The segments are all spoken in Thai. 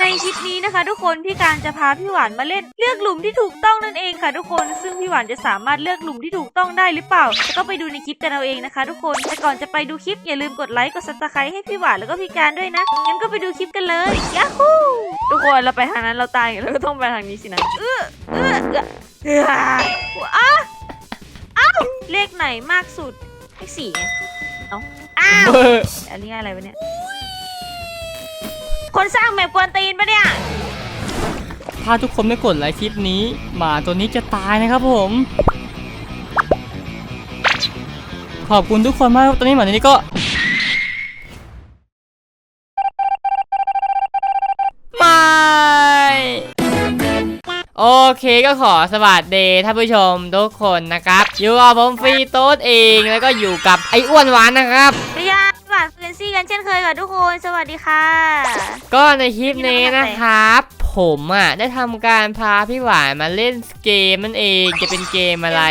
ในคลิปนี้นะคะ ทุกคนพี่การจะพาพี่หวานมาเล่นเลือกหลุมที่ถูกต้องนั่นเองค่ะทุกคนซึ่งพี่หวานจะสามารถเลือกหลุมที่ถูกต้องได้หรือเปล่าก็ไปดูในคลิปกันเอาเองนะคะ ทุกคนแต่ก่อนจะไปดูคลิปอย่าลืมกดไลค์กดซับสไครต์ให้พี่หวานแล้วก็พี่การด้วยนะงั้นก็ไปดูคลิปกันเลยยาฮูทุกคนเราไปทางนั้นเราตายเราก็ต้องไปทางนี้สินะเออเออเออเอออะอ้าวเลขไหนมากสุดเลขสี่ไงเอ้าอ้าวอันนี้อะไรวะเนี่ย คนสร้างแมปกวนตีนปะเนี่ย ถ้าทุกคนไม่กดไลค์คลิปนี้ หมาตัวนี้จะตายนะครับผม ขอบคุณทุกคนมากตอนนี้หมาตัวนี้ก็ ไม่ โอเคก็ขอสวัสดีท่านผู้ชมทุกคนนะครับ อยู่กับผมฟรีโต๊ดเองแล้วก็อยู่กับไอ้อ้วนหวานนะครับ กันเช่นเคยค่ะทุกคน สวัสดีค่ะ ก็ในคลิปนี้นะครับ ผมอะได้ทำการพาพี่หวานมาเล่นเกมนั่นเองจะเป็นเกมอะไร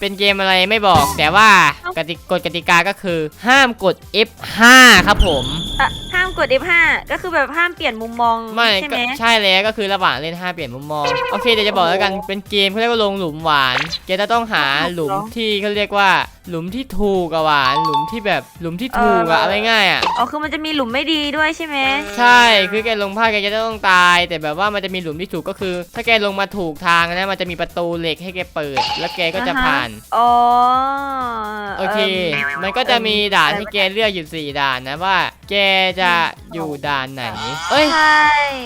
เป็นเกมอะไรไม่บอกแต่ว่ากติกฎกติกาก็คือ ห้ามกด F5 ครับผมอะห้ามกด F5 ก็คือแบบห้ามเปลี่ยนมุมมองไม่ใช่ก็ไหมใช่แล้วก็คือระหว่างเล่นห้ามเปลี่ยนมุมมองโอเคเดี๋ยวจะบอกแล้วกันเป็นเกมเขาเรียกว่าลงหลุมหวานแกจะต้องหาหลุมที่เขาเรียกว่าหลุมที่ถูกกับหวานหลุมที่แบบหลุมที่ถูกอะเอาง่ายๆอะอ๋อคือมันจะมีหลุมไม่ดีด้วยใช่ไหมใช่คือแกลงพลาดแกจะต้องตายแต่แบบว่ามันจะมีหลุมที่ถูกก็คือ ถ้าแกลงมาถูกทางนะมันจะมีประตูเหล็กให้แกเปิด แล้วแกก็จะผ่าน อ๋อโอเค มันก็จะมีด่านให้แกเลือกอยู่4ด่านนะว่า แกจะอยู่ด่านไหน เอ้ย ใช่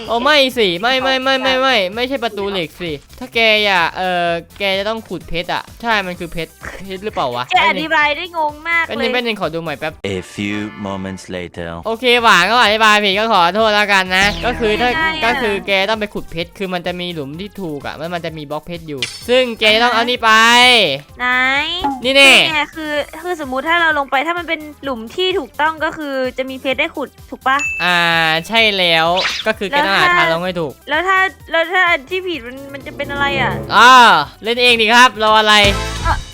โอ้ไม่สิไม่ไม่ไม่ไม่ไม่ไม่ใช่ประตูเหล็กสิ ถ้าแกอยากเออแกจะต้องขุดเพชรอะ ใช่มันคือเพชรเพชรหรือเปล่าวะแกอธิบายได้งงมากเป็นเลนึยงเป็นนึงขอดูใหม่แป๊บ A few moments later. โอเคหวานก็อธิบายผิดก็ขอโทษแล้วกันนะ ก็คือถ้าก็คือแกต้องไปขุดเพชรคือมันจะมีหลุมที่ถูกอะมันมันจะมีบล็อกเพชรอยู่ ซึ่งแกต้องเอานี่ไป ไหนนี่แน่ไงคือคือสมมุติถ้าเราลงไปถ้ามันเป็นหลุมที่ถูกต้องก็คือจะมีเพชรได้ขุดถูกปะอ่าใช่แล้วก็คือแกต้องหาทางลงให้ถูก แล้วถ้าแล้วถ้าอันที่ผิดมันมันจะเป็นอะไรอะอ่าเล่นเองดิครับรออะไร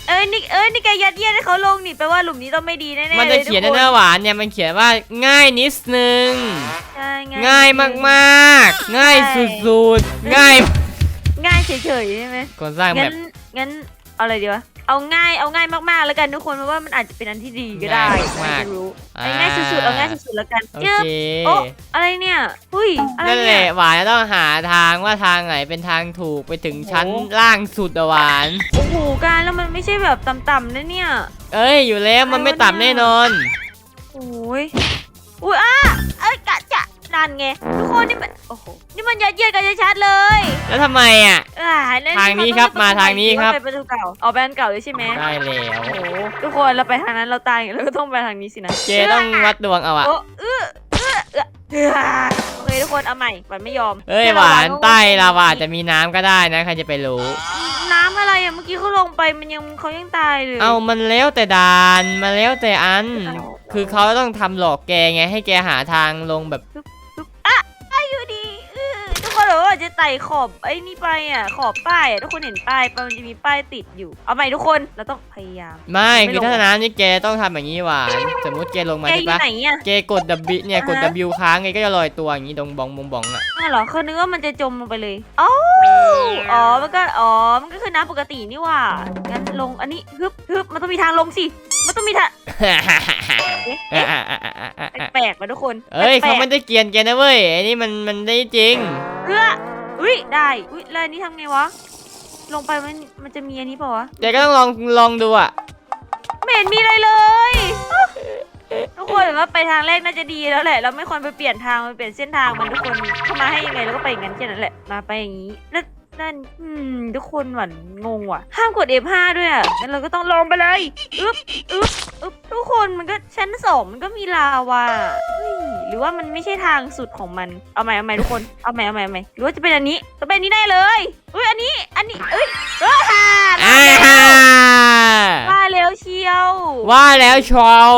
เอ่อเอ้ยนี่เอ้ยนี่แกยัดเยียดให้เขาลงนี่แปลว่าหลุมนี้ต้องไม่ดีแน่ๆมันจะเขียนในหน้าหวานเนี่ยมันเขียนว่าง่ายนิดนึง ใช่ง่ายมากๆ ง่ายสุดๆ ง่าย ง่ายเฉยๆใช่ไหมคนสร้างแบงั้บนงั้น เอาอะไรดีวะ เอาง่ายเอาง่ายมากๆแล้วกันทุกคนเพราะว่ามันอาจจะเป็นอันที่ดีก็ได้ง่ายมากๆ ไม่รู้อ่าเอาง่ายสุดๆเอาง่ายสุดๆแล้วกันโอจึ๊บเคโอ๊ะอะไรเนี่ยหุ้ยอะไรนั่นแหเนี่ยละหวานจะต้องหาทางว่าทางไหนเป็นทางถูกไปถึงชั้นล่างสุดอะหวาน โอ้โหการแล้วมันไม่ใช่แบบต่ำๆนะเนี่ย เอ้ยอยู่แล้วมันไม่ต่ำแน่นอน โอ้ยอุ้ยอ้าเอ้ยกะจะ นั่นไงทุกคนนี่มันโอ้โหนี่มันยัดเยียดกันชัดๆเลยแล้วทำไมอะ อ่าแล้วทางนี้ครับเขต้องมาทางนี้ครับ ไปประตูเก่าเอาไปอันเก่าเลยใช่ไหมได้แล้วโอ้โหทุกคนเราไปทางนั้นเราตายเราก็ต้องไปทางนี้สินะเจต้องวัดดวงเอาอะโอ้เอื้อเอื้อเอื้อเอื้อโอเคทุกคนเอาใหม่มันไม่ยอมเอ้ยหวานใต้ลาวาอาจจะมีน้ำก็ได้นะใครจะไปรู้ น้ำอะไรอะเมื่อกี้เขาลงไปมันยังเขายังตายเลยเอามันแล้วแต่ด่านมาแล้วแต่อัน คือเขาต้องทำหลอกแกไงให้แกหาทางลงแบบไอ้อยู่ดีเอื้อ todo จะไต่ขอบไอ้นี่ไปอะขอบป้ายอะทุกคนเห็นป้ายปะมันจะมีป้ายติดอยู่ เอาใหม่ทุกคนเราต้องพยายาม ไม่ไม่คือลง ถ้าน้ำนี่แกต้องทำอย่างนี้หวานสมมติแกลงมาแกใช่อยู่ปะไหนอะ แกกด W เนี่ยกด อ่าฮะ W ค้างไงก็จะลอยตัวอย่างนี้ตรงบองบองบองอะน่าเหรอคือนึกว่ามันจะจมลงไปเลยอ๋ออ๋อมันก็อ๋อมันก็คือน้ำปกตินี่หว่างั้นลงอันนี้ฮึบฮึบมันต้องมีทางลงสิมันต้องมีทางเอ๊ะเอ๊ะแปลกๆมาทุกคนเอ้ยแปลเขากๆ ไม่ได้เกรียนแกนะเว้ยไอ้นี่มันมันได้จริง เอื้อ อุ้ยได้อุ้ยแล้วอันนี้ทำไงวะ ลงไปมันมันจะมีอันนี้เปล่าวะแกก็ต้องลองลองดูอะ ไม่เห็นมีอะไรเลยทุกคนว่าไปทางแรกน่าจะดีแล้วแหละ เราไม่ควรไปเปลี่ยนทางมันเปลี่ยนเส้นทางมันทุกคนเข้ามาให้ยังไงเราก็ไปอย่างนั้นแค่นั้นแหละมาไปอย่างนี้แล้ว นั่น อืม ทุกคนหวั่นงงว่ะ ห้ามกด F5 ด้วยอะงั้นเราก็ต้องลงไปเลยอึ๊บอึ๊บอึ๊บทุกคนมันก็ชั้นสองมันก็มีลาวาเฮ้ยหรือว่ามันไม่ใช่ทางสุดของมัน เอาใหม่เอาใหม่ทุกคน เอาใหม่เอาใหม่เอาใหม่หรือว่าจะเป็นอันนี้จะเป็นอันนี้ได้เลยอุ้ยอันนี้ อันนี้เอ้ยเอ้ยอ่าว่าแล้วเชียว ว่าแล้วชาว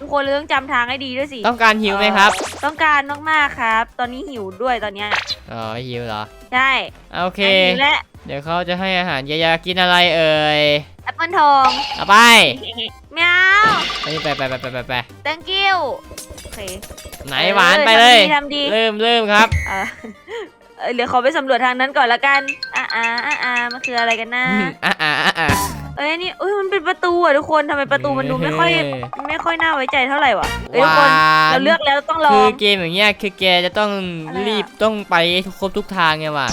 ทุกคนเราต้องจำทางให้ดีด้วยสิ ต้องการหิวไหมครับ ต้องการมากๆครับ ตอนนี้หิวด้วยตอนเนี้ยอ๋อหิวเหรอ ใช่โอเคหิวและเดี๋ยวเขาจะให้อาหารยายากินอะไรเอ่ยแอปเปิลทองเอาไปแมวอันนี้ไปไปไปไปไปไป thank you โอเคไหนหวานไปเลยทำดีเริ่มเริ่มครับ เออ เออเดี๋ยวขอไปสำรวจทางนั้นก่อนละกันอ่าอ่าอ่าอ่ามันคืออะไรกันนะอะอะอะอะเอ้ยนี่เอ้ยมันเป็นประตูอะทุกคนทำไมประตูมันดูไม่ค่อย ไม่ค่อยน่าไว้ใจเท่าไหร่วะเอ้ยทุกคนหวานเราเลือกแล้วต้องลอคือง เกมอย่างเงี้ยคือแกจะต้องอะไรอะ รีบต้องไปทุกครบทุกทางไงว่ะ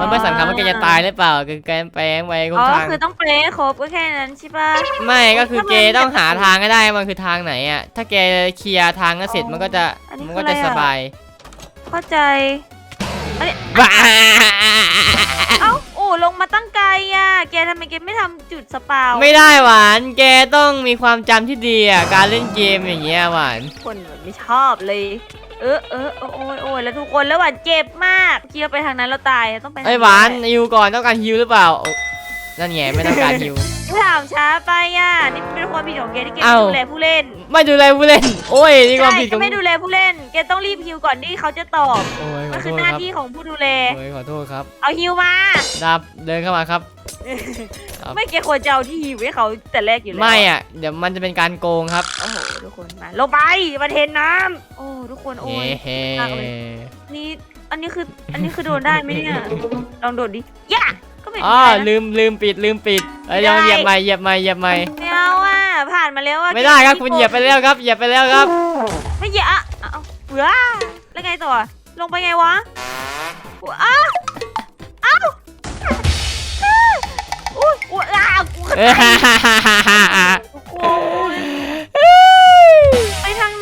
มันไม่สำคัญว่าแกจะตายหรือเปล่าคือแกแปลงไปครบอ๋อทาง คือต้องเปรย์ให้ครบก็แค่นั้นใช่ปะ ไม่ก็คือทำไมแกมันต้องหาจะทางให้ได้มันคือทางไหนอะถ้าแกเคลียร์ทางก็เสร็จอ๋อมันก็จะอันนี้มันคือก็จะอะไรอะ สบาย เข้าใจ บ้าเอ้าโอ้ลงมาตั้งไกลอะ แกทำไมแกไม่ทำจุดสปาวไม่ได้หวาน แกต้องมีความจำที่ดีอะ การเล่นเกมอย่างเงี้ยหวาน คนแบบไม่ชอบเลย เออเออเออโอ้ยโอ้ยแล้วทุกคนแล้วหวานเจ็บมากเมื่อกี้เราไปทางนั้นเราตายต้องไปทางไอ้ยหวานฮิวก่อนต้องการฮิวหรือเปล่าโอ้ นั่นไงไม่ต้องการฮิว ถามช้าไปอะนี่เป็นความผิดของแกที่แกไม่เอ้า ดูแลผู้เล่นไม่ดูแลผู้เล่น โอ้ยนี่ความใช่ผิดขก็องไม่ดูแลผู้เล่นแกต้องรีบฮิวก่อนที่เขาจะตอบโอ้ยขมัอนโทคือษหน้าครับที่ของผู้ดูแล โอ้ยขอโทษครับเอาฮิวมาดับเดินเข้ามาครับ ครับ ไม่แกควรจะเอาที่ฮิวให้เขาแต่แรกอยู่แล้วไม่อะเดี๋ยวมันจะเป็นการโกงครับโอ้โหทุกคนมาลงไปมาเทนน้ำโอ้ทุกคนโอ้เฮ้ย เฮ้มากเลย นี่อันนี้คืออันนี้คือโดนได้ไหมเนี่ยลองโดดดิย่า ก็ไม่อ๋อได้นะ ลืมลืมปิดลืมปิดเอ้ยไม่ลองได้เหยียบใหม่เหยียบใหม่เหยียบใหม่ไม่เอาอะผ่านมาแล้วอะไม่ได้ครับคุณเหยียบไปแล้วครับเหยียบไปแล้วครับ ไม่เหยียบอะเอาเบื่อแล้วไงต่อลงไปไงวะอ้าอ้าวอุ้ยอุ้ยอ้าวกูขึ้นเอ้ยไปทุกคนไปทางไห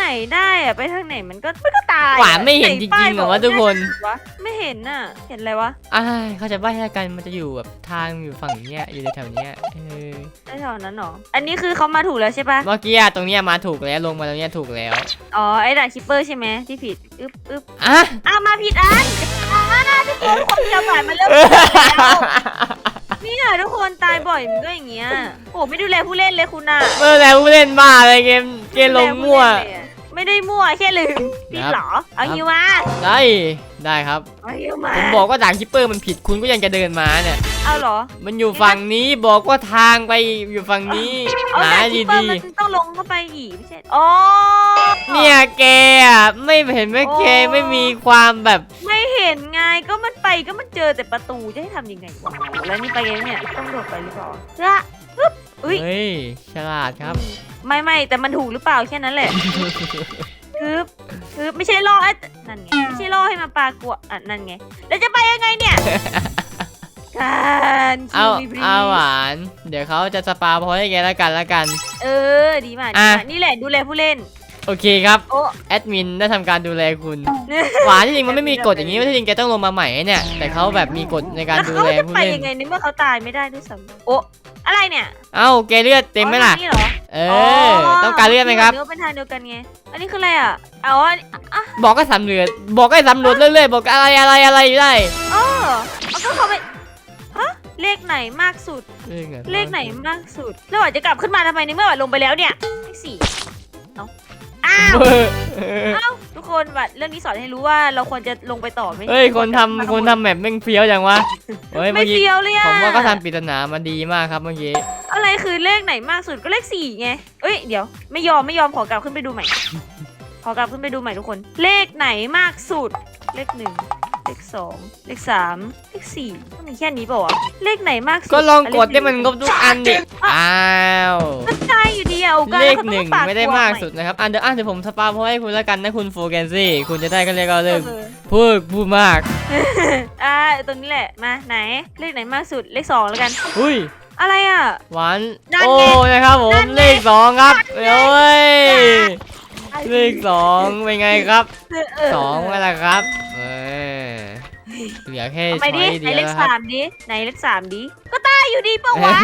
นได้อะไปทางไหนมันก็มันก็ตายอะหวานไม่เห็นจริงๆเหรอวะทุกคน วะไม่เห็นน่ะ เห็นอะไรวะอ้ายเขาจะใบ้ให้กันมันจะอยู่แบบทางอยู่ฝั่งเนี้ยอยู่แถวๆเนี้ยเออไอ้แถวนั้นเหรออันนี้คือเขามาถูกแล้วใช่ปะเมื่อกี้อะตรงเนี้ยมาถูกแล้วลงมาตรงเนี้ยถูกแล้วอ๋อไอ้ด่านคิปเปอร์ใช่ไหมที่ผิดอึ๊บอึ๊บอะ อ้าวมาผิดอันอ่าทุกคนความจำหวานมันเริ่มเปลี่ยนแล้วเนี่ยทุกคนตายบ่อยมันก็อย่างเงี้ยโอ้ไม่ดูแลผู้เล่นเลยคุณน่ะ เมื่อแล้วผู้เล่นบ้าอะไรเกมเกมลงมั่ว ดูแลผู้เล่นเลยอะ ไม่ได้มั่วแค่ลืมผิดเหรอ เอาฮิวมาได้ได้ครับ เอาฮิวมาผมบอกว่าด่านคิปเปอร์มันผิดคุณก็ยังจะเดินมาเนี่ย เอาเหรอ มันอยู่ฝั่งนี้บอกว่าทางไปอยู่ฝั่งนี้เอาหาด่านคิปเปอดีร์มันต้องลงเข้าไปอีกไม่ใช่อ๋อๆเนี่ยแกอะไม่เห็นไหมแกไม่มีความแบบไม่เห็นไงก็มันไปก็มันเจอแต่ประตูจะให้ทำยังไงวะแล้วนี่ไปยังเนี่ยต้องโดดไปหรือเปล่าเฮ้ยปึ๊บ อุ้ย เฮ้ย ฉลาดครับ ไม่ไม่แต่มันถูกหรือเปล่าแค่นั้นแหละปึ๊บปึ๊บไม่ใช่ล่อไอ้นั่นไงไม่ใช่ล่อให้มาปลากลัวอะนั่นไงแล้วจะไปยังไงเนี่ยการเอาคิวบรีเอาหวาน เดี๋ยวเขาจะสปาพอยให้แกแล้วกันแล้วกัน เออ ดีมากดีอะมากนี่แหละดูแลผู้เล่น โอเคครับโอ้ แอดมินได้ทำการดูแลคุณหวานที่จริงมันไม่มีกฎอย่างนี้ว่าที่จริงแกต้องลงมาใหม่เนี่ยแต่เขาแบบมีกฎในการแล้วดูเขาแลจะผู้ไปเล่นยังไงในเมื่อเขาตายไม่ได้ด้วยซ้ำโอ้อะไรเนี่ยเอ้าแกเลือดเต็มไหมล่ะ อ๋อนี่เหรอเออ ต้องการเลือดไหมครับเนื้อเป็นทางเดียวกันไง อันนี้คืออะไรอะเอาอันอะบอกก็สำรวจบอกก็สำรวจเรื่อยๆบอกอะไรอะไรอะไรอยู่ได้เออเอาก็เขาไปฮะเลขไหนมากสุด เลขไหนมากสุด แล้วอาจจะกลับขึ้นมาทำไมในเมื่อวัดลงไปแล้วเนี่ยเลขสี่เอ้า อ้าวเออเออเอ้าทุกคนวัดเรื่องนี้สอนให้รู้ว่าเราควรจะลงไปต่อไหมเฮ้ยคนทำคนทำแมปแม่งเฟี้ยวจังวะเฮ้ยไม่เมื่อกี้เฟี้ยวเลยอะผมว่าก็ทำปริศนามาดีมากครับเมื่อกี้อะไรคือเลขไหนมากสุดก็เลขสี่ไงเอ้ยเดี๋ยวไม่ยอมไม่ยอมขอกลับขึ้นไปดูใหม่ ขอกลับขึ้นไปดูใหม่ทุกคน เลขไหนมากสุด เลขหนึ่ง เลขสองเลขสามเลขสี่ต้องมีแค่นี้เปล่าวะเลขไหนมากสุดก็ลองกดะให้มันครบทุกอันดิอ้าวก็ใช่อยู่ดีอะโอกาสเลขขาต้องหนึ่งปไม่ได้มากสุดนะครับอันเดี๋ยวอะเดี๋ยวผมสปาพอยให้คุณแล้วกันนะคุณโฟแกนซี่คุณจะได้ก็เรียกว่าเริ่มเออพูดพูดมากอ่าตรงนี้แหละมาไหนเลขไหนมากสุดเลขสองแล้วกันอุ้ยอะไรอะหวานนั่นโอ้ไงนะครับผนั่มนไงเลขสองครับโอ้ยเลขสองเป็นไงครับเออเออสองนั่นแหละครับเออ เหลือแค่เอาไปดิช้อยไหนเดียวเลขแล้วครัสาบมดิไหนเลขสามดิก็ตายอยู่ดีปะวะ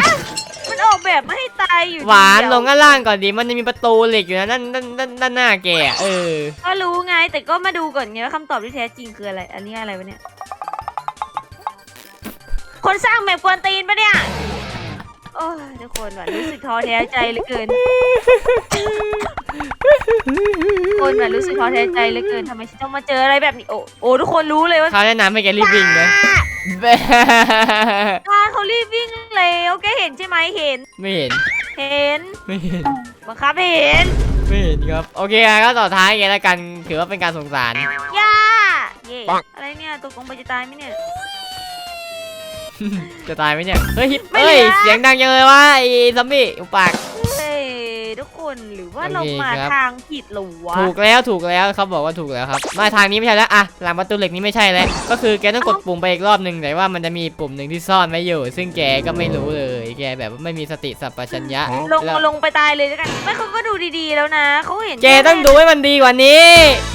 มันออกแบบไม่ให้ตายอยู่ดีหวานเดียลงข้างล่างก่อนดิมันจะมีประตูเหล็กอยู่นะด้านด้านด้านด้านหน้าแกอะเออ ก็รู้ไงแต่ก็มาดูก่อนไงว่าคำตอบที่แท้จริงคืออะไร อันนี้อะไรวะเนี่ย คนสร้างแมปกวนตีนปะเนี่ย โอ้ยทุกคนว่ะรู้สึกท้อแท้ใจเหลือเกินคนว่ะรู้สึกท้อแท้ใจเหลือเกินทำไมฉันต้องมาเจออะไรแบบนี้โอ้โอ้ทุกคนรู้เลยว่าเขาแนะนำให้แกรีบวิ่งนะแบะตาเขารีบวิ่งแล้วแกเห็นใช่ไหมเห็น ไม่เห็น เห็นไม่เห็น บังคับให้เห็นไไม่เห็นครับโอเคก็ต่อท้ายไงแล้วกันถือว่าเป็นการสงสารย่าเย่อะไรเนี่ยตกลงไปจะตายไหมเนี่ย จะตายไหมเนี่ย เฮ้ยไม่เฮ้ยเหลือเสียงดังจังเลยวะไอ้ซอมบี้อุปาก เฮ้ยทุกคนหรือว่าโอเคเรามาครับ ทางผิดเหรอวะถูกแล้วถูกแล้วเขาบอกว่าถูกแล้วครับ มาทางนี้ไม่ใช่แล้วอะหลังประตูเหล็กนี้ไม่ใช่แล้ว ก็คือแกต้องกดปุ่มไปอีกรอบหนึ่งแต่ว่ามันจะมีปุ่มหนึ่งที่ซ่อนไว้อยู่ ซึ่งแกก็ไม่รู้เลย แกแบบว่าไม่มีสติสัมปชัญญะลงแล้วลงไปตายเลยแล้วกันไม่เขาก็ดูดีๆแล้วนะเขาเห็นแกต้องดูให้มันดีกว่านี้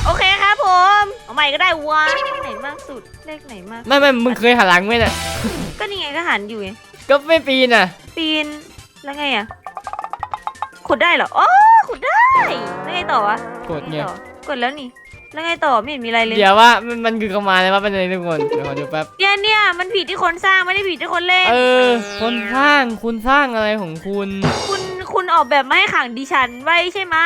โอเคครับผมเอาใหม่ก็ได้วะไหนมากสุดเลขไหนมาก ไม่ไม่มึงเคยหันหลังไหมน่ะก็นี่ไงก็หันอยู่ไงก็ไม่ปีนอะ ปีนแล้วไงอะขุดได้เหรออ๋อขุดได้แล้วไงต่อวะกดไงต่อกดแล้วนี่ แล้วไงต่อไม่เห็นมีอะไรเลยเดี๋ยวว่ามันมันคือเข้ามาเลยว่าเป็นอะไรทุกคนเดี๋ยวขอดูแป๊บเนี่ยเนี่ยมันผิดที่คนสร้างไม่ได้ผิดที่คนเล่นเออ คนสร้างคุณสร้างอะไรของคุณ คุณคุณออกแบบมาให้ขังดิฉันไว้ใช่ไหม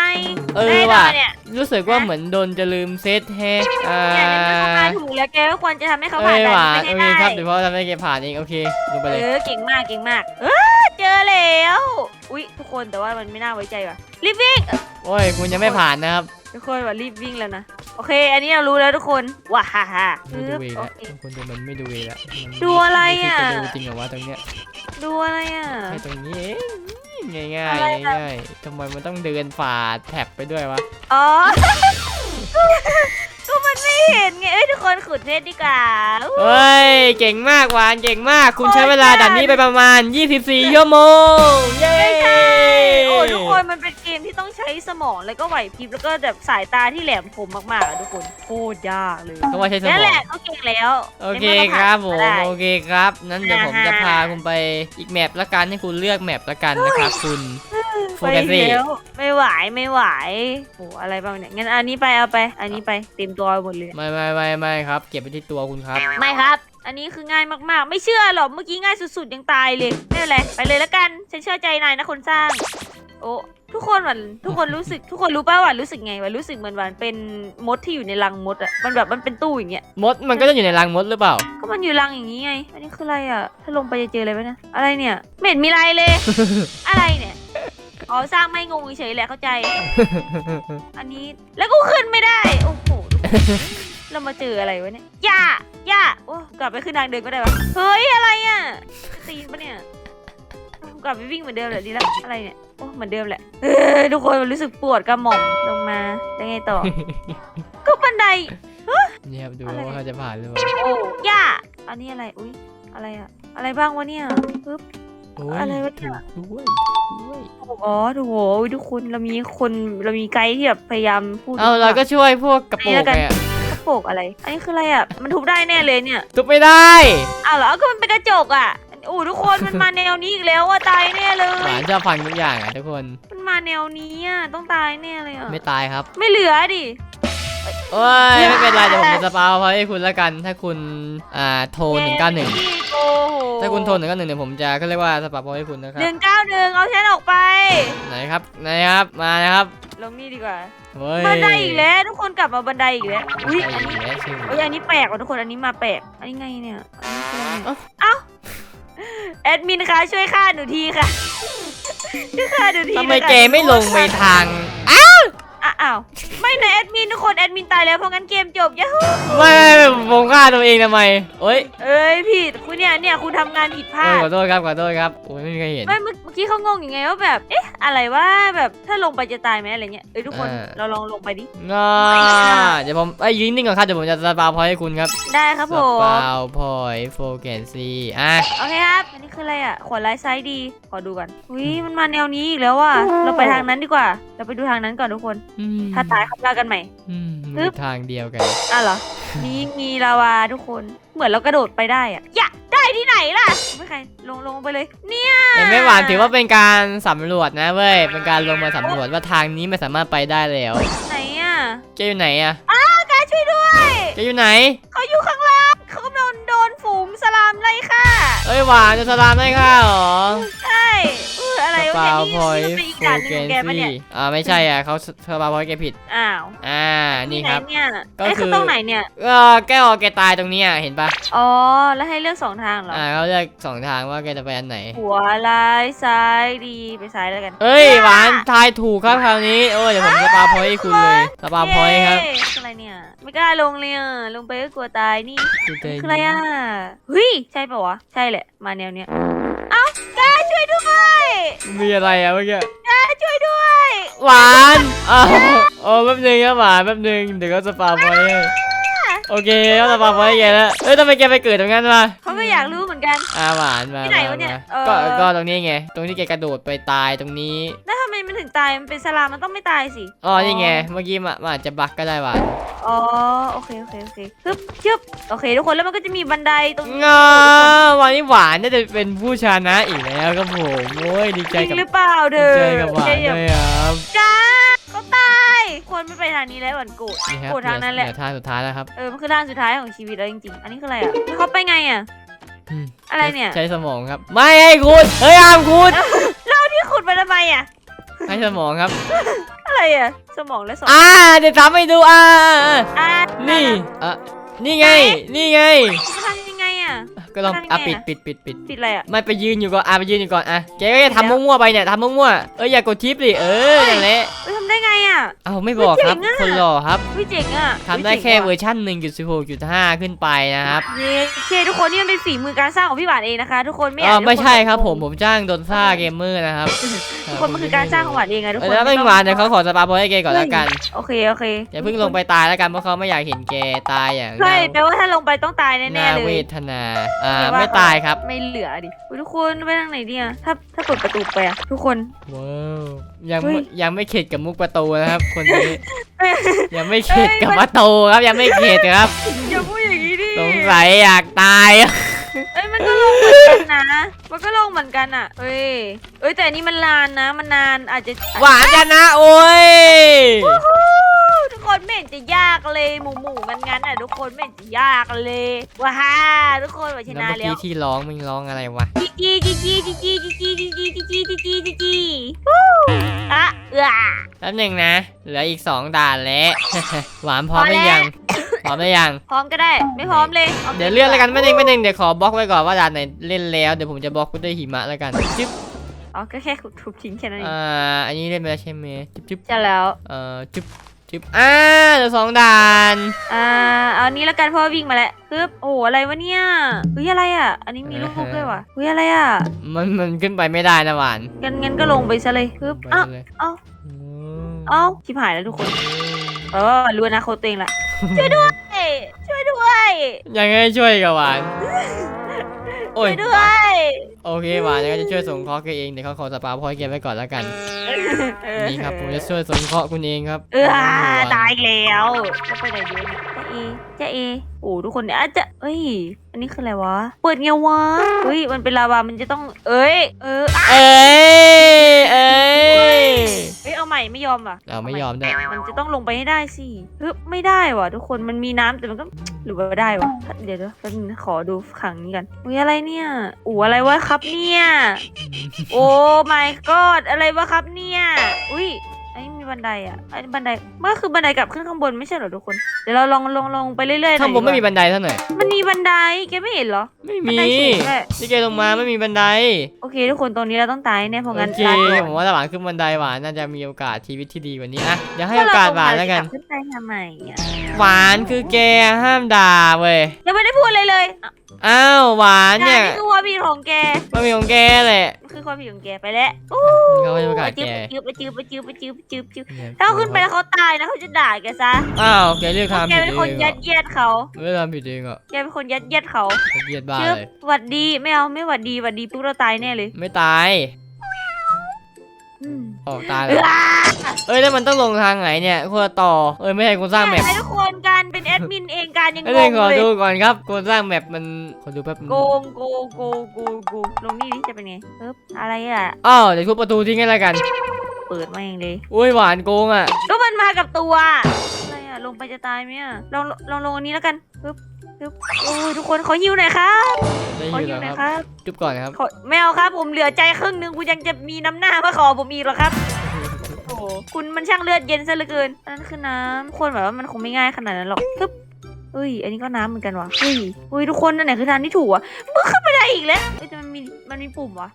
เออได้ว่ะต่เนี่ยรู้สึกว่าเหมือนโดนจะลืมเซตแฮะอ่าเนี่ยเนี่ยเขามาถูกแล้วแกก็ควรจะทำให้เขาเอผ่านอด่านว่ะไปโอให้เคได้ครับเดี๋ยวพอทำให้แกผ่านเองโอเคลงไปเอเลยอเก่งมากเก่งมากเออเจอแล้วอุ๊ยทุกคนแต่ว่ามันไม่น่าไว้ใจว่ะรีบวิ่งโอ้ยคุณยังไม่ผ่านนะครับทุกคนว่ารีบวิ่งแล้วนะ โอเค อันนี้เรารู้แล้วทุกคนว้าฮ่าฮ่าไม่ดูเวโอแล้วเคคุณดูมันไม่ดูเวแล้วมันดูอะไรอะม่คิดจดูจริงเหรอวะตรงเนี้ยดูอะไรอะแค่ตรงนี้เองง่ายง่ายอะไรอะง่ายๆทำไมมันต้องเดินฝ่าแท็บไปด้วยวะอ๋อก็มันไม่เห็นไงเอ้ยทุกคนขุดเพชรดีกว่าอู้เฮ้ยเก่งมากหวานเก่งมาก คุณใช้เวลาด่านนี้ไปประมาณ 24 ชั่วโมง เย้โอ้ ทุกคนมันเป็นเกมที่ต้องใช้สมองแล้วก็ไหวพริบแล้วก็แบบสายตาที่แหลมคมมากๆอะทุกคนโคตรยากเลยก็ว่าใช้สมนั่อนแหงละเขาเก่งแล้วโอเคในเมื่อครับผผ่านมได้โอเคครับ นั้นเดี๋ยวผมจะอ่าพาคุณไปอีกแมปละกันให้คุณเลือกแมปละกันนะครับคุณ โฟไปกัสซี่แล้วไม่ไหวไม่ไหวโอ้อะไรบ้างเนี่ยงั้นอันนี้ไปเอาไป อันนี้ไปเต็มตัวหมดเลย ไม่ไม่ไม่ไม่ครับ เก็บไปที่ตัวคุณครับ ไม่ครับ อันนี้คือง่ายมากๆ ไม่เชื่อหรอกเมื่อกี้ง่ายสุดๆยังตายเลยไม่เป็นไรไปเลยละกัน ฉันเชื่อใจนายนะคนสร้าง โอ้ทุกคนหวันทุกคนรู้สึก ทุกคนรู้ป่าวหวันรู้สึกไงหวันรู้สึกเหมือนหวันเป็นมดที่อยู่ในรังมดอะมันแบบมันเป็นตู้อย่างเงี้ยมดมันก็จะอยู่ในรังมดหรือเปล่า ก็มันอยู่รังอย่างงี้ไง อันนี้คืออะไรอะถ้าลงไปจะเจออะไรไหมนะอะไรเนี่ยไม่เห็นมีอะไรเลย อะไรเนี่ยอ๋อสร้างไม่งงเฉยๆแหละเข้าใจ อันนี้แล้วกูขึ้นไม่ได้โอ้โหเรามาเจออะไรวะเนี่ยย่าย่าโอ้กลับไปขึ้นทางเดินก็ได้ปะเฮ้ยอะไรอะจะตีนปะเนี่ย กลับไปวิ่งเหมือนเดิมเลยดีแล้วอะไรเนี่ยโอ้เหมือนเดิมแหละเออทุกคนมันรู้สึกปวดกระหม่อมลงมาแล้วไงต่อ ก็บันได เนี่ยครับดูอะไร ว่าเขาจะผ่านหรือเปล่าโอ้ย่าอันนี้อะไรอุ้ยอะไรอะอะไรบ้างวะเนี่ยปึ๊บ โอ้ยอะไรวะถูเนี่ยกด้วยด้วย อ๋อถูกโหทุกคนเรามีคนเรามีไกด์ที่แบบพยายามพูดเอาเราก็ช่วยพวกกระโปรนี่แล้วงกันไงอะกระโปกอะไร อันนี้คืออะไรอะ มันทุบได้แน่เลยเนี่ย ทุบไม่ได้ อ้าวเหรอก็มันเป็นกระจกอะ โอ้ทุกคนมันมาแนวนี้อีกแล้วว่าตายแน่เลหวายนชอบฟังทุกอย่างอะทุกคน มันมาแนวนี้อะต้องตายแน่เลยอะไม่ตายครับ ไม่เหลือดิ โอ้ย ไม่เป็นไรเดี๋ยวผมจะสปาพอยให้คุณละกัน ถ้าคุณ อ่า โทรหนึ่งเก้าหนึ่งโอ้โหถ้าคุณโทรหนึ่งเก้าหนึ่งเดี๋ยวผมจะก็เรียกว่าสปาพอยให้คุณนะครัหบนึ่งเก้าหนึ่งเอาฉันออกไป ไหนครับ ไหนครับ มานะครับลงนี่ดีกว่า เฮ้ยบันไดอีกแล้ว ทุกคนกลับมาบันไดอีกแล้วอุ้ยใช่อันนี้แล้วใช่เอ้ยอันนี้แปลกว่ะทุกคนอันนี้มาแปลกอันนี้ไงเนี่ยอันนี้คืออะไรเนี่ยเอ้าเอ้า แอดมินคะช่วยฆ่าหนูทีค่ะช่วยฆ่าหนูทีทำไมนะคะแกไม่ลงไปทางอะอ้าวไม่นะแอดมินทุกคนแอดมินตายแล้วเพราะงั้นเกมจบยะฮูไม่ไม่ไม่ผมฆ่าตัวเองทำไมเอ้ยเอ้ยผิดคุณเนี่ยเนี่ยคุณทำงานผิดพลาเอ้ยดขอโทษครับขอโทษครับโอ้ยไม่มีใครเห็น ไม่เมื่อเมื่อกี้เขางงยังไงว่าแบบเอ๊ะอะไรว่าแบบถ้าลงไปจะตายไหมอะไรเงี้ยเอ้ยทุกคนอ่าเราลองลงไปดิ ง่าเดี๋ยวผมไอ้ยยืนนิ่งก่อนครับเดี๋ยวผมจะสปาพอยให้คุณครับได้ครับสผมปาพอยโฟแกนซีอะโอเคครับอันนี้คืออะไรอะขวดไลท์ไซส์ดีขอดูก่อนอุ้ยมันมาแนวนี้อีกแล้วว่ะเราไปทางนั้นดีกว่า เราไปดูทางนั้นก่อนทุกคน อืมถ้าตายเขาว่ากันใหม่ อืมปึ๊บ ทางเดียวกันอะเหรอ นี่มีลาวาทุกคน เหมือนเรากระโดดไปได้อะอย่าได้ที่ไหนล่ะ ไม่ใคร ลงลงไปเลย เนี่ยเห็นไหมหวานถือว่าเป็นการสำรวจนะเว้ย เป็นการลงมาสำรวจว่าทางนี้ไม่สามารถไปได้แล้วไหนอะเจ๊อยู่ไหนอะกายช่วยด้วย เจ๊อยู่ไหน เขาอยู่ข้างล่างเขากำลังโดนฝูงสลามไล่ค่ะ เอ้ยหวานจะสลามได้ค่ะหรอใช่ด้วยเอออะไรสวะปาเนี่ยพอยนี่นี่มันเป็นอีกด่านหนึ่งของแกปะเนี่ย อ่าไม่ใช่อะเขาสปาพอยแกผิด อ้าวอ่านี่ครับไหเนี่ยก็ไอ้ยคืคือ อตรงไหนเนี่ย เออแกออกแกตายตรงเนี้ยเห็นปะอ๋อ แล้วให้เลือกสองทางเหรอ อ่าเขาเลือกสองทางว่าแกจะไปอันไหน หัวร้ายซ้ายดีไปซ้ายแล้วกันเอ้ยหวานทายถูกครับคราวนี้โอ้ยเดี๋ยวผมสปาพอยให้คุณเลยสปาพอยครับเย้อะไรเนี่ย ไม่กล้าลงเลยอะ ลงไปก็กลัวตายนี่คุณเตยคืออะไรอะเฮ้ย ใช่ปะวะ ใช่แหละ มาแนวเนี้ย เอ้ากล้าช่ วยด้วยมีอะไรอะเมื่อกี้กล้าช่วยด้วยหวานอ้าวโอ้แป๊บนึงครับหวานแป๊บนึงเดี๋ยวก็สปาพอยให้โอเคก็สปาพอยให้แกแล้วเอ้ยทำไมแกไปเกิดตรงนั้นวะเขาก็อยากรู้เหมือนกัน อ่าหวานมาที่ไหนมาวะเนี่ยมาเออ ก็ก็ตรงนี้ไง ตรงที่แกกระโดดไปตายตรงนี้แล้วทำไมมันถึงตายมันเป็นสลามมันต้องไม่ตายสิอ๋อนี่ไงเมื่อกี้มันมันอาจจะบักก็ได้หวาน อ๋อโอเคโอเคโอเคฮึบชึบโอเค ทุกคนแล้วมันก็จะมีบันไดตรงนี้งาวันนี้หวานน่าจะเป็นผู้ชนะอีกแล้วครับผมโอ้ยดีใจจริงกับหรือเปล่าดีเด้อใจกับหวานเจ๊ด้วยครับจ้าเขาตายคนไม่ไปทางนี้แล้วหวานโกรธนี่ครับโกรธทางนั้นแหละ เดี๋ยวทางสุดท้ายแล้วครับเออมันคือทางสุดท้ายของชีวิตแล้วจริงๆ อันนี้คืออะไรอะแล้วเขาไปไงอะ อืมอะไรเนี่ย ใช้สมองครับ ไม่ให้คุณเฮ้ยห้ามคุณ เราที่ขุดไปทำไมอะ ให้สมองครับ อะไรอะ สมองและสมองอ่าเดี๋ยวทำให้ดูอ่าอ่าอ่านี่อะนี่ไง นี่ไงจะทำยังไงอะ ก็ลองทำยังไงอะอะปิดปิดปิดปิดปิดอะไรอะ ไม่ไปยืนอยู่ก่อนอะไปยืนอยู่ก่อนอะแกก็จะทำมั่วๆไปเนี่ยทำมั่วๆเอ้ยอย่ากดทิปดิเอออย่างนี้เอ้ยทำได้ไงอะ เอ้าไม่บอกครับเจ๋งอะ คนหล่อครับวิเจ๋งอะทำได้แค่เวอร์ชัน1.16.5 ขึ้นไปนะครับเย้เชทุกคนนี่มันเป็นฝีมือการสร้างของพี่หวานเองนะคะ ทุกคนไม่อากอ๋อยไม่ใช่ครับทุกผมผมจ้างโดนซ่าเกมเมอร์นะครับทุกคนมันคือการสร้างของหวานเองไงทุกเอคอนแล้วไม่ต้องมาเดี๋ยวเขาขอสปาร์พอยให้แกก่อนแล้วกันโอเคโอเคอย่าเพิ่งลงไปตายแล้วกันเพราะเขาไม่อยากเห็นแกตายอย่างใช่น่าแปลว่าถ้าลงไปต้องตายแน่น่าๆเลเวยทนาอ่าแปลว่ไม่ตายครับไม่เหลือดิอุ๊ยทุกคนไปทางไหนดีอะถ้าถ้าเปิดประตูไปอะทุกคน ว้าวยังเฮ้ไม่ยยังไม่เข็ดกับมุกประตูนะครับ คนนี้ยังไม่เข็ดกับประตูครับยังไม่เข็ดครับอย่าพูดอย่างนี้ดิสงสัยอยากตาย เอ้ยมันก็ลงเหมือนกันนะ มันก็ลงเหมือนกันอะเฮ้ยเอ้ยแต่อันนี้มันนานนะ มันนานอาจจะหวานจะนะโอ้ยวู้ฮู้ทุก คนไม่เห็นจะยากเลยหมู่หมู่กันงั้นอะทุกคนไม่เห็นจะยากเลยว้าฮ่าทุกคนว่าชแล้วนะเมื่อแล้กี้วที่ร้องมึงร้องอะไรวะ จีจีจีจีจีจีจีจีจีจีจีจีจีจีจีวู้อะเอื้อ แป๊บหนึ่งนะ เหลืออีกสองด่านแล้ว หวานพร้อมหรือยัง พร้อมหรือยัง พร้อมก็ได้ไม่พร้อมเลยาเดี๋ยวเลื่อนแล้วกันไม่หนึ่งไม่หนึ่งเดี๋ยวขอบล็อกไว้ก่อนว่าด่านไหนเล่นแล้วเดี๋ยวผมจะบล็อกด้วยหิมะแล้วกันจิ๊บอ๋อก็แค่ทุบทิ้งแค่นั้นเองอ่าอันนี้เล่นไปแล้วใช่ไหมจิ๊บจิ๊บจะแล้ว เอ่อจิ๊บ จิ๊บอ่าเหลือสองด่านอ่าเอาอันนี้แล้วกันเพราะว่าวิ่งมาแล้วปึ๊บโอ้โหอะไรวะเนี่ยเฮ้ยอะไรอะ อันนี้มีลูกๆด้วยวะเฮ้ยอะไรอะมันมันขึ้นไปไม่ได้นะหวานงั้นงั้นก็ลงไปซะเลยปึ๊บไปเอ้าเลยเอ้าอืมเอ้าชิบหายแล้วทุกคนเออรู้อนะโคตตัวเองละช่วยด้วย ช่วยด้วย ยังไงช่วยกับหวานโอ้ช่ยวยด้วย โอเคหวานก็จะช่วยสงเคราะห์แกเองเดี๋ยวเขาขอสปาพอยแกไว้ก่อนแล้วกันเออนี่ครับผมจะช่วยสงเคราะห์คุณเองครับเออตายอีกแล้วจะไปไหนดีเนี่ยจะ เอจะเอโอ้ทุกคนเนี่ยอาจจะเอ้ย อันนี้คืออะไรวะ เปิดไงวะเฮ้ย มันเป็นลาวา มันจะต้อง เอ้ย เอออะเอ้ยเอ้ยเอ้ย เอาใหม่ไม่ยอมว่ะเราไม่ยอมด้วยมันจะต้องลงไปให้ได้สิฮึบไม่ได้ว่ะทุกคน มันมีน้ำแต่มันก็ หรือว่าได้วะ เดี๋ยวเดี๋ยวแป๊บนึงนะขอดูขังนี้กันอุ้ยอะไรเนี่ยอูอะไรวะครับเนี่ย โอ้ my god อะไรวะครับเนี่ย อุ้ย ไอ้มีบันไดอะไอ้บันไดมันก็คือบันไดกลับขึ้นข้างบนไม่ใช่เหรอทุกคน เดี๋ยวเราลองลองลองไปเรื่อยๆหน่อยข้างบนไม่ดีมีกว่าบันไดเท่าไหร่มันมีบันไดแกไม่เห็นเหรอ ไม่บันมีไดสูงด้วยที่แกลงมาไม่มีบันได โอเค ทุกคนตรงนี้เราต้องตายแน่เพราะงั้นโอเคลาก่อนผมว่าระหว่างขึ้นบันไดหวานน่าจะมีโอกาสชีวิตที่ดีกว่านี้อะเดี๋ยวให้โอกาสหวานแล้วกันขึ้นไปทำไมอะหวานคือแกห้ามด่าเว้ยยังไม่ได้พูดเลยเลย อะอ้าวหวานเนี่ยนี่คือความผิดของแก มันมีของแกแหละ มันคือความผิดของแกไปแล้วอู้เขาให้โอกาสจืแกบไปจืบไปจืบไปจืบไปจืบไปจืบถ้าเขาขึ้นไปแล้วเขาตายนะเขาจะด่าแกซะอ้าวแกเลือกเพราะทำแกผิดเป็นเอคนงยัอะดเยียดเขาเลือกทำผิดเองอะแกเป็นคนยัดเยียดเขาเกลียดบ้าชื่อเลยหวัดดีไม่เอาไม่หวัดดีหวัดดีปุ๊บเราตายแน่เลย ไม่ตาย อืมออกตายเอแล้วอเอ้ยแล้วมันต้องลงทางไหนเนี่ยคนละต่อเอ้ยไม่ใช่คนสร้างแมปไอ้ทุกคนการเป็นแอดมินเองการยังไม่งได้งขอเลยดูก่อนครับคนสร้างแมปมันขอดูแป๊บนึงโกงโกงโกงโกงโกงลงนี่ดิจะเป็นไงปึ๊บอะไรอะอ้าวเดี๋ยวทุบประตูทิ้งให้แล้วกัน เปิดมาเองเลยอุ้ยหวานโกงอะก็มันมากับตัวอะไรอะลงไปจะตายไหมอะลองลองลงอันนี้แล้วกันปึ๊บปึ๊บ โอ้ยทุกคนขอหิวหน่อยครับ ได้ขออหิยู่วหแล้น่วอยคครับรับจุ๊บก่อนนะครับขอไม่เอาครับ ผมเหลือใจครึ่งหนึงคุณยังจะมีน้ำหน้ามาขอผมอีกเหรอครับ โอ้โหคุณมันช่างเลือดเย็นซะเหลือเกินอันนั้นคือน้ำคนแบบว่ามันคงไม่ง่ายขนาดนั้นหรอกปึ๊บ เอ้ย อันนี้ก็น้ำเหมือนกันวะเฮ้ยเฮ้ยทุกคนนั่นไหนคือทางที่ถูกวะมึงขึ้นไม่ได้อีกแล้วเฮ้ยแต่มันมีมันมีปุ่มวะ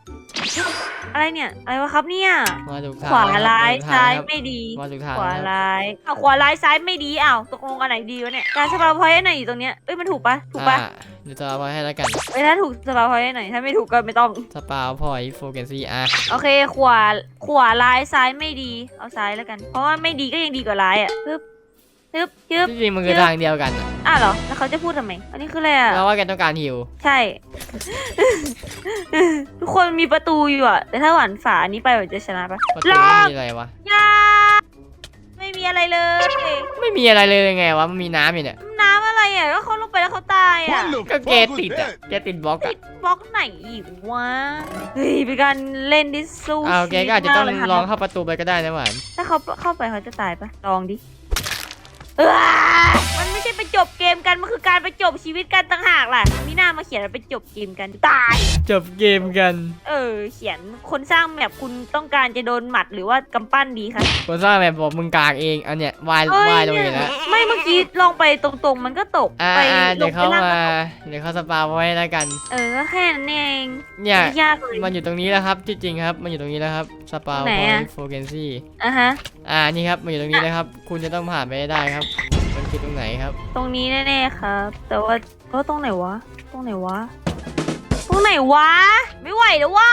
อะไรเนี่ยอะไรวะครับเนี่ย มาถูกทางขวานะครับร้ายถูกทงซ้ายครับไม่ดี มาถูกทางขวานะครับร้ายเอาวขวาร้ายซ้ายไม่ดีอ้าวตกลงอันไหนดีวะเนี่ยการสปาพอยต์อันไหนอยู่ตรงเนี้ยเอ้ยมันถูกปะถูกปะอ่าเดี๋ยวจะเอาไว้ให้แล้วกันเอ้ยถ้าถูกสปาพอยต์อันไหนถ้าไม่ถูกก็ไม่ต้องสปาพอยโฟกัสซี่อะโอเคขวาขวาร้ายซ้ายไม่ดีเอาซ้ายแล้วกัน เพราะว่าไม่ดีก็ยังดีกว่าร้ายอะปึ๊บ ปึ๊บปึ๊บที่จริงมันคือทางเดียวกันอะอะเหรอ แล้วเขาจะพูดทำไม อันนี้คืออะไรอะ เราว่าแกต้องการหิวใช่ ทุกคนมีประตูอยู่อะ แต่ถ้าหวานฝาอันนี้ไปหวานจะชนะปะประตูลอไม่กมีอะไรวะยาไม่มีอะไรเลย ไม่มีอะไรเลยไงวะมันมีน้ำอยู่เนี่ยน้ำอะไรอะ ก็เขาลงไปแล้วเขาตายอะ ก็แกติดอะแกติดบล็อกติอะดบล็อกไหนอีกวะ เฮ้ยเป็นการเล่นที่สู้เอาแกก็อาจจะต้องชีวิมากเยลองค่ะเข้าประตูไปก็ได้นะหวานถ้าเขาเข้าไปเขาจะตายปะลองดิ เออมันไม่ใช่ไปจบเกมกัน มันคือการไปจบชีวิตกันต่างหากล่ะมีหน้ามาเขียนว่าไปจบเกมกันตาย จบเกมกันเออ เขียนคนสร้างแบบคุณต้องการจะโดนหมัดหรือว่ากำปั้นดีคะคนสร้างแบบบอกมึงกากเองอันเนี้ยวายเอ้วายลงอย่างแล้วไม่เมื่อกี้ลองไปตรงๆ มันก็ตกอ่าไปอ่าลเดี๋ยวงเขาไปล่างมาก็ตกเดี๋ยวเขาสปาไว้แล้วกัน เออก็แค่นั้นเองเนี่ยไม่ยากเลย มันอยู่ตรงนี้แล้วครับที่จริงครับ มันอยู่ตรงนี้แล้วครับสปาไหนไว้อะ โฟกัสซี่อะฮะ อ่านี่ครับมันอยู่ตรงนี้นะครับ คุณจะต้องผ่านไปให้ได้ครับ มันคือตรงไหนครับ ตรงนี้แน่ๆครับ แต่ว่าเออตรงไหนวะ ตรงไหนวะ ตรงไหนวะ ไม่ไหวแล้วว่ะ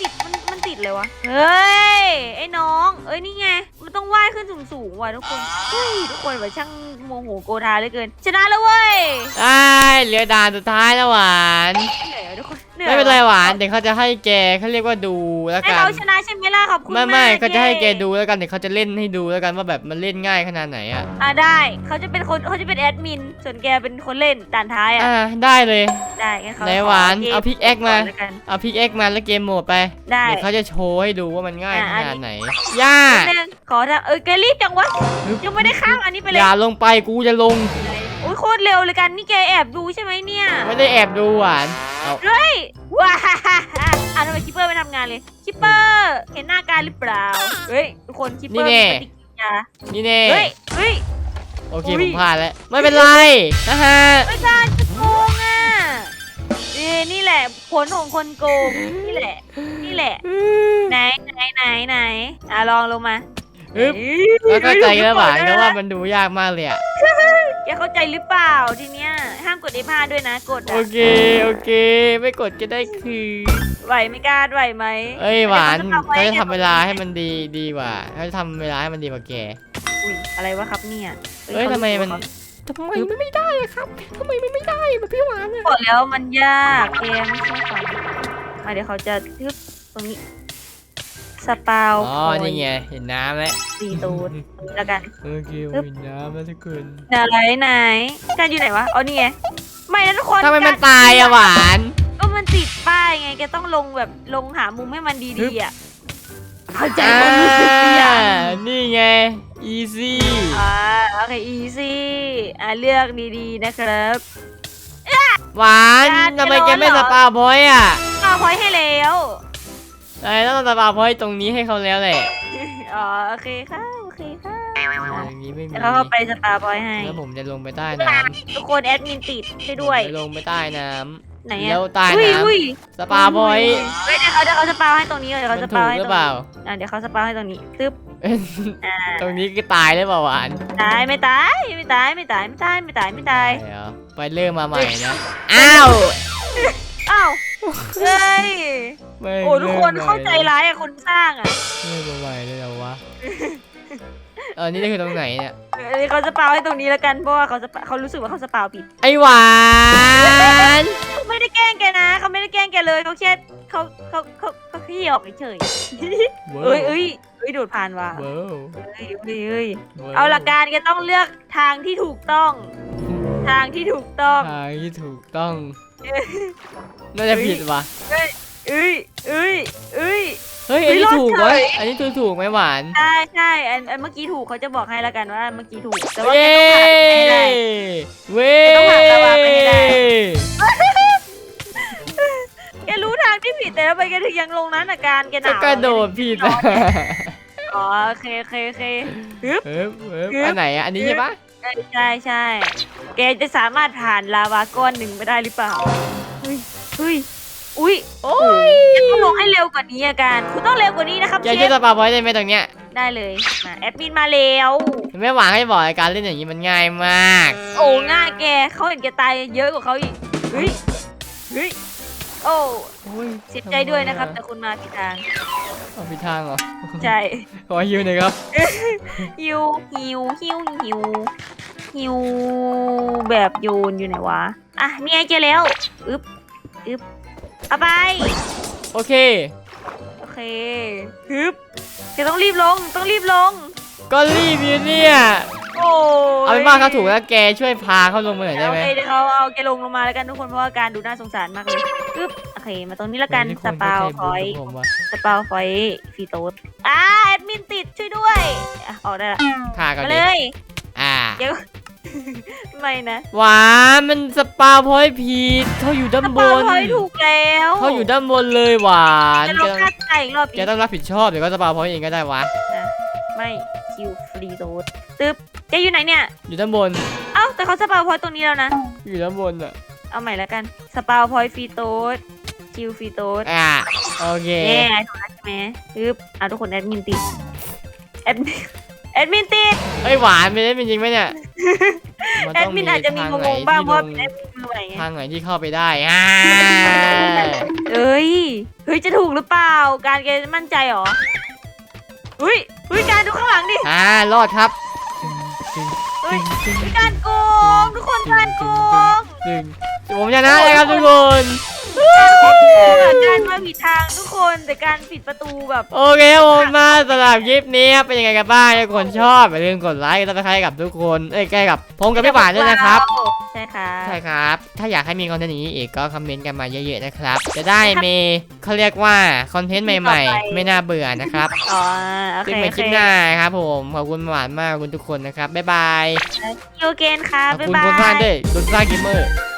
ติดมันมันติดเลยวะ เฮ้ยไอ้น้อง เอ้ยนี่ไง มันต้องว่ายขึ้นสูงๆว่ะทุกคนเฮ้ยทุกคนแบบช่างโมโหโกธาเหลือเกิน ชนะแล้วเว้ยอ้ายเหลือด่านสุดท้ายแล้วหวาน ไม่เป็นไรว่ะหวานเดี๋ยวเขาจะให้แกเขาเรียกว่าดูแล้วให้กัน เราชนะใช่ไหมล่ะขอบคุณไม่มากไม่เขาจะให้แกย้ดูแล้วกันเดี๋ยวเขาจะเล่นให้ดูแล้วกันว่าแบบมันเล่นง่ายขนาดไหนอะอะได้เขาจะเป็นคนเขาจะเป็นแอดมินส่วนแกเป็นคนเล่นด่านท้ายอะอ่าได้เลยได้งั้นเขาไหนหวานขกมเอาพิกแอคมาก่นแล้วกัน เอาพิกเอ็กมาแล้วเกมโหมดไปได้ เดี๋ยวเขาจะโชว์ให้ดูว่ามันง่ายอะขอันนาดนี้ไหนย่าแป๊บนึงขอทำเออแกรีบจังวะยังไม่ได้ข้ามอันนี้ไปเลอยย่าลงไปกูจะลงโอ้ยโคตรเร็วเลยกันนี่แกแอบดูใช่ไหมเนี่ยไม่ได้แอบดูหวานเอาเฮ้ยว้าอะทำไมคิปเปอร์ไม่ทำงานเลยคิปเปอร์เห็นหน้าการหรือเปล่าเฮ้ยทุกคนคิปเปอร์มีปฏิกิริยานี่แน่เฮ้ยเฮ้ย โอเคอุ๊ผยมพลาดแล้ว ไม่เป็นไรนะฮะไม่กล้าจะโกงอะเอ้นี่แหละผลของคนโกงนี่แหละ นี่แหละ ไหนไหนไหนไหนอะลองลงมาอึ๊บแล้วเข้าใจแล้วหวานเพราะว่ามันดูยากมากเลยอะ แกเข้าใจหรือเปล่าทีเนี้ยห้ามกด F5 ด้วยนะกดโออะเค โอเค ไม่กดก็ได้คือไหวไม่กล้าไหวไหมเอ้ยหวานดี๋ยเขาจะให้ทำเวลาให้มันดีดีกว่าเขาจะทำเวลาให้มันดีกว่าแก อุ้ยอะไรวะครับเนี่ยเอ้ยขาทำไมมันรู้สึกว่าทำไมมันไม่ได้อะครับทำไมมันไม่ได้แบบพี่หวานอะบอกแล้วมันยากแกไม่ใช่ฝันมาเดี๋ยวเขาจะทึบตรงนี้ สปาวอ๋อ นี่ไง เห็นน้ำแล้วสีตูดแล้วกันโอเคเห็นน้ำแล้วทุกคนไหนไหนการอยู่ไหนวะ อ๋อ นี่ไง ไม่นะทุกคนทำไมมันกรตายอะหวาน ก็มันติดป้ายไง แกต้องลงแบบลงหามุมให้มันดีๆอะเข้าใจอ่าความรู้สึกหรือยังนี่ไง easy อ่าโอเค easy อ่าเลือกดีๆนะครับหวานการทำไมจะแกร้อนไม่เหรสอปาพอยต์อะเอาพอยให้แล้ว ไอ้ต้องสปาพอยต์ตรงนี้ให้เขาแล้วแหละอ๋อโอเคค่ะโอเคค่ะตรงนี้ไม่มีเดี๋ยวเขาก็ไปสปาพอยให้ แล้วผมจะลงไปใต้น้ำทุกคนแอดมินติดให้ด้วยผมจะลงไปใต้น้ไหนำอะแล้วใต้อุ้ยน้อุ้ยำสปาพอยต์เฮ้ยเดี๋ยวเขาเดี๋ยวเขาสปาให้ตรงนี้เดี๋ยวมัเขานสถูปากให้หตรืรองเปล่าอ่าเดี๋ยวเขาสปาให้ตรงนี้ตึ๊บอ่าตรงนี้ก็ตายได้เปล่าหวานตายไม่ตายไม่ตายไม่ตายไม่ตายไม่ตายไม่ตายใช่เหรอไปเริ่มมาใหม่นะอ้าวอ้าว เฮ้ยไม่โอ้ทุกคนเข้าใจร้ายอะคนสร้างอะเริ่มมาใหม่เลยเหรอวะเออนี่คือตรงไหนเนี่ย เออเขาสปาให้ตรงนี้แล้วกันเพราะว่าเขาสปาเขารู้สึกว่าเขาสปาผิด ไอหวานเขาไม่ได้แกล้งแกนะเขาไม่ได้แกล้งแกเลยเขาแค่เขาเขาเขาเขาขี้ออกเฉยๆเอ้ยเอ้ยเอ้ยโดดผ่านว่ะเว้าวเอ้ยเอ้ยเอ้ยว้วเอาหลักการแกต้องเลือกทางที่ถูกต้อง ทางที่ถูกต้อง ทางที่ถูกต้อง น่าจะผิดว่ะเอ้ยเอ้ยเอ้ยเอ้ย เฮ้ยอันนี้เฮ้ยรอดถูกเฉวะยอันนี้ถูกถูกไหมหวานใช่ใช่อันอันเมื่อกี้ถูกเขาจะบอกให้แล้วกันว่าเมื่อกี้ถูก แต่ว่าเย้แกต้องผ่านตรงนี้ให้ได้เว้แกต้องผ่านลาวาไปให้ได้ แกรู้ทางที่ผิดแต่ทำไมแกถึงยังลงนั้นอาการแกหจะนาวกระโดดผิดอะอ๋อโอเคโอเคโอเคฮึบเอ๊บเอ๊บกึ๊บอันไหนอะอันนี้ใช่ปะใช่ใช่ใช่แกจะสามารถผ่านลาวาก้อนหนึ่งไปได้หรือเปล่าเฮ้ยเฮ้ยอุ้ยโอ้ยจะต้องลงให้เร็วกว่านี้อาการคุณต้องเร็วกว่านี้นะครับแกเชช่วยฟสปาพอยต์ได้ไหมตรงเนี้ยได้เลยมาแอดมินมาแล้วแม่หวานให้บอกไอ้การเล่นอย่างนี้มันง่ายมาก โอ้ง่ายแกเขาเห็นแกตายเยอะกว่าเขาอีกเฮ้ยเฮ้ย โอ้โอ้ยเสียใจด้วยนะครับ แต่คุณมาผิดทางเอาผิดทางเหรอใช่ขอฮิวหน่อยครับฮิวฮิวฮิวฮิวฮิวแบบโยนอยู่ไหนวะอะนี่ไงเจอแล้วอึ๊บอึ๊บเอาไปโอเคโอเคฮึบแกต้องรีบลงต้องรีบลง ก็รีบอยู่เนี่ยโอ้ยเอาเป็นว่าเขาถูกแล้วแกช่วยพาเขาลงมาหน่อยได้โอไหมเคเดี๋ยวเขาเอาแกลงลงมาแล้วกันทุกคนเพราะว่าการดูน่าสงสารมากเลยอึ๊บโอเคมาตรงนี้แล้วกันนี่สคนปาวเข้ใจพอยบุญกับผมว่ะสปาวพอยฟีโต้อ่าแอดมินติดช่วยด้วยอะออกได้ละฆ่ากันมาเลเลยยอ่าเดี๋ยวไม่นะหวานมันสปาพอยต์ผิดเขาอยู่ด้านสบปาวนพอยถูกแล้วเขาอยู่ด้านบนเลยหวานจะแกลองฆ่าตัวตายอีกรอบแกอีกต้องรับผิดชอบเดี๋ยวก็สปาพอยต์เองก็ได้วะไม่ คิวฟรีโดสตึ๊บแกอยู่ไหนเนี่ย อยู่ด้านบน เอ้าแต่เขาสปาวพอยตรงนี้แล้วนะ อยู่ด้านบนอะเอาใหม่แล้วกัน สปาวพอยฟรีโตสคิวฟรีโตสอ่าโอเคแย่ถูกแล้วใช่ไหมตึ๊บอะทุกคนแอดมินติด แอดมินแอดมินติด เอ้ยหวานไม่ได้เป็นจริงไหมเนี่ยแอดมินอาจจะมีทางงไหนงๆบ้างเพที่ราะลว่างเป็นแอดมินมือใหม่ไง ทางไหนที่เข้าไปได้อ่าเอ้ย เฮ้ย จะถูกหรือเปล่า การแกมั่นใจเหรอเฮ้ย เฮ้ยการดูข้างหลังดิอ่ารอดครับเฮ้ยการโกงทุกคนการโกง หนึ่งผมชนะเลยครับทุกคน การมาผิดทางทุกคนแต่การปิดประตูแบบ โอเคครับผมมาสำหรับคลิปนี้ครับเป็นยังไงกันบ้างถ้าคนชอบอย่าลืมกดไลค์กดซับสไครกับทุกคนเอ้ยใกล้กับผมกับพี่ป่านด้วยนะครับ ใช่ค่ะใช่ครับ ถ้าอยากให้มีคอนเทนต์อย่างนี้อีกก็คอมเมนต์กันมาเยอะๆนะครับ จะได้มีเขาเรียกว่าคอนเทนต์ใหม่ๆ ไม่น่าเบื่อนะครับอ๋อโอเคงเป็นโอคลิปหน้าครับผมขอบคุณหวานมากขอบคุณทุกคนนะครับบ๊ายบายโยเกนค่ะขอบบ๊ายคุณคนสร้างด้วยคนสร้างเกมเมอร์